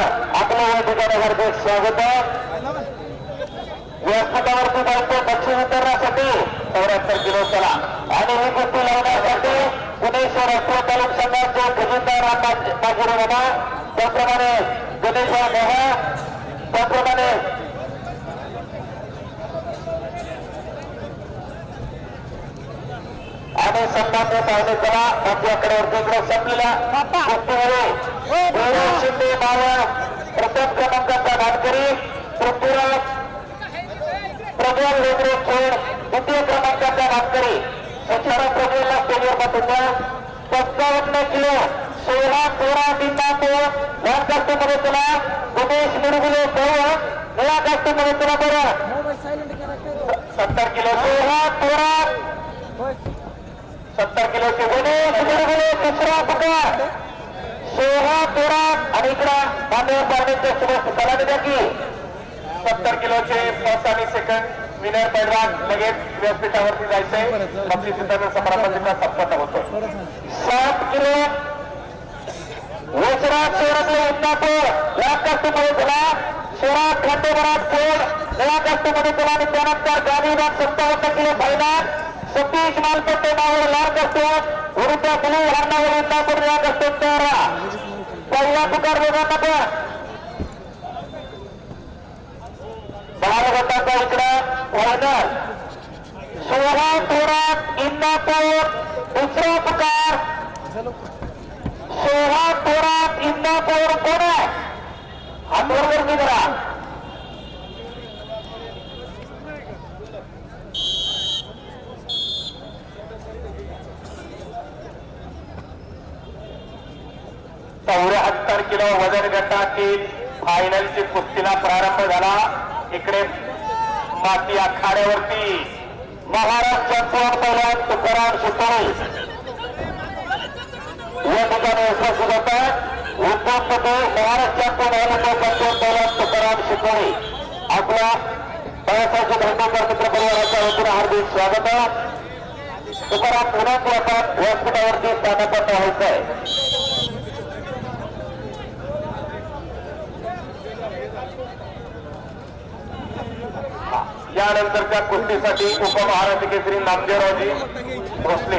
आपलं या ठिकाणी हार्दिक स्वागत व्यासपीठावरती जायचं पक्षी वितरणासाठी चौऱ्याहत्तर किलो चला आणि ही कुस्ती लावण्यासाठी गुणेश्वर राष्ट्रीय तालुक संघाचे खजिनदार बाजीराव त्याप्रमाणे गणेशराव मोहा त्याप्रमाणे आणि सन्मान्य पाहुणे चला आपल्याकडे संपलेल्या कुस्तीमध्ये गौरव शिंदे बाबा प्रथम क्रमांकाचा पृथ्वीराज प्रज्वल वेगळे खेळ द्वितीय क्रमांकाचा मानकरी सचारा प्रज्वलला स्टेजवर पाठवून पंचावन्न किलो सोळा तेरा बिंदातो या काष्टमध्ये तुला उमेश मुरगुले दोन या तुला बरं. सत्तर किलो सोळा तेरा सत्तर किलोचे गणेश दुसरा पुकार सोळा तेरा आणि इकडा मान्यवर पार्टीचे सुरेश सलामी की. सत्तर किलोचे फर्स्ट आणि सेकंड विनर पैलवान लगेच व्यासपीठावरती जायचंय. बक्षीस वितरण समारंभाचा सप्ताह होतो. सात किलो. गुजरात शहरातले इंदापूर या काष्टमध्ये तुला शहरात खंडोबरात खेळ या काष्टमध्ये तुला आणि त्यानंतर गांधीबाग सत्तावन्न किलो फायदा सतीश मालपट्टे नावावर लाल काष्ट विरुद्ध दिली हरणावर इंदापूर या काष्टात तयार राहा. पहिला पुकार वेगांना पण बारा गटाचा इकडं फायनल सोळा थोरात इंदापूर दुसरा पुकार झालं सोळा थोरात इंदापूर कोण आहे हातवर मी करा चौऱ्याहत्तर किलो वजन गटातील फायनलची कुस्तीला प्रारंभ झाला. इकडे माती आखाड्यावरती महाराष्ट्र पहिला तुकाराम सुतारे या ठिकाणी उपस्थित होतात महाराष्ट्रातून पहिला तुकाराम आपल्या बाळासाहेब धंडेकर मित्र परिवाराच्या वतीनं हार्दिक स्वागत आहे. तुकाराम पुण्यात आपण व्यासपीठावरती स्थानापन्न व्हायचं आहे यानंतरच्या कुस्तीसाठी उपमहाराष्ट्र केसरी नामदेवरावजी भोसले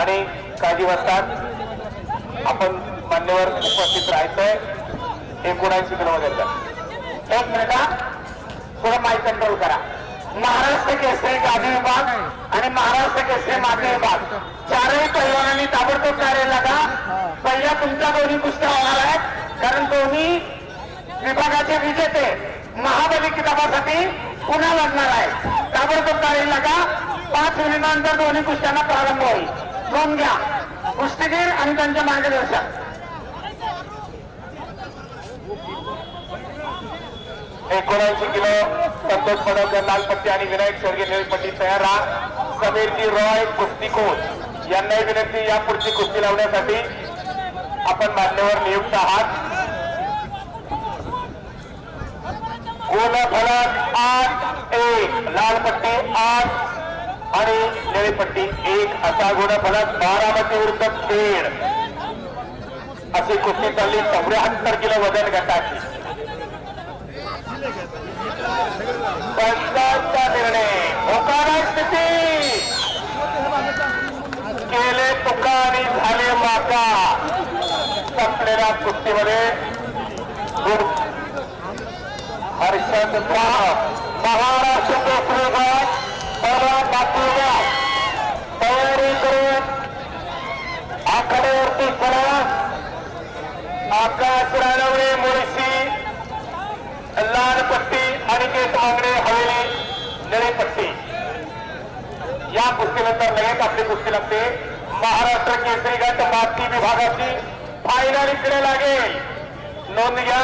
आणि काजी वस्तात आपण मान्यवर उपस्थित राहायचंय एकोणऐंशी किलोमीटरच्या एक मिनिटा थोडं माय कंट्रोल करा. महाराष्ट्र केसरी गादी विभाग आणि महाराष्ट्र केसरी माती विभाग. चारही पैलवानांनी ताबडतोब कार्य लागा. पहिल्या तुमच्या दोन्ही कुस्त्या होणार आहेत. कारण दोन्ही विभागाचे विजेते महाबली किताबासाठी पुन्हा लागणार आहे. ताबडतोब कार्य लागा. पाच मिनिटांनंतर दोन्ही कुस्त्यांना प्रारंभ होईल. नोंद घ्या. कुस्तीगीर आणि त्यांचे मार्गदर्शक एकोणऐंशी किलो संतोष पडवकर लालपट्टी आणि विनायक शेळगे निळपट्टी तयार राहा. समीरजी रॉय कुस्ती कोच. यांनाही विनंती या पुढची कुस्ती लावण्यासाठी आपण मान्यवर नियुक्त आहात. गुण फलक आठ एक. लाल पट्टी आठ आणि निळी पट्टी एक. असा गुण फलक बारामती विरुद्ध खेड अशी कुस्ती चालली चौऱ्याहत्तर किलो वजन गटाची. पंचांचा निर्णय. होकारा स्थिती. केले तुका आणि झाले माका. संपलेल्या कुस्तीमध्ये हर्षद शाह महाराष्ट्र केसरी गट पहिला बातमीला तयारी करून आखाड्यावरती चला आकाश रानवणे मुळशी लाल पट्टी अनिकेत मांगडे हवेली निळी या कुस्तीनंतर लगेच आपली कुस्ती लागते. महाराष्ट्र केसरी गट माती विभागाची फायनल इकडे लागेल. नोंद घ्या.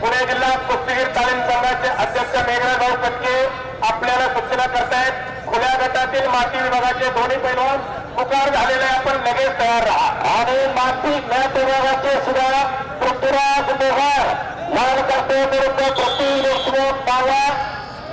पुणे जिल्हा कुस्तीगीर तालीम संघाचे अध्यक्ष मेघराभाऊ कटके आपल्याला सूचना करतायत. खुल्या गटातील माती विभागाचे दोन्ही पैलवान पुकार झालेले आपण लगेच तयार राहा. आणि माती मॅच विभागाचे सुद्धा पृथ्वीराज मोहर लाल करते विरुद्ध प्रति देशमुख बाबा